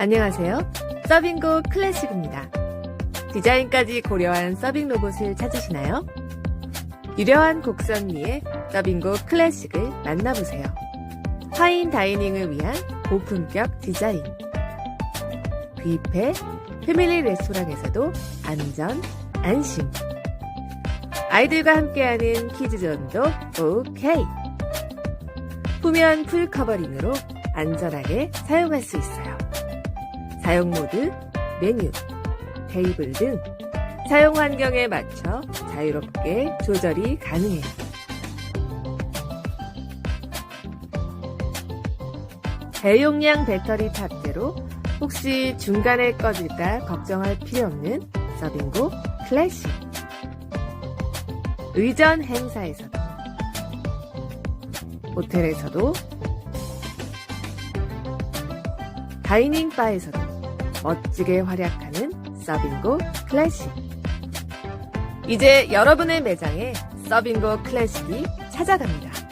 안녕하세요. 서빙고 클래식입니다. 디자인까지 고려한 서빙 로봇을 찾으시나요? 유려한 곡선미의 서빙고 클래식을 만나보세요. 파인 다이닝을 위한 고품격 디자인. 뷔페, 패밀리 레스토랑에서도 안전, 안심. 아이들과 함께하는 키즈존도 오케이. 후면 풀 커버링으로 안전하게 사용할 수 있어요. 사용 모드, 메뉴, 테이블 등 사용 환경에 맞춰 자유롭게 조절이 가능해요. 대용량 배터리 탑재로 혹시 중간에 꺼질까 걱정할 필요 없는 서빙고 클래식. 의전 행사에서도 호텔에서도 다이닝 바에서도 멋지게 활약하는 서빙고 클래식. 이제 여러분의 매장에 서빙고 클래식이 찾아갑니다.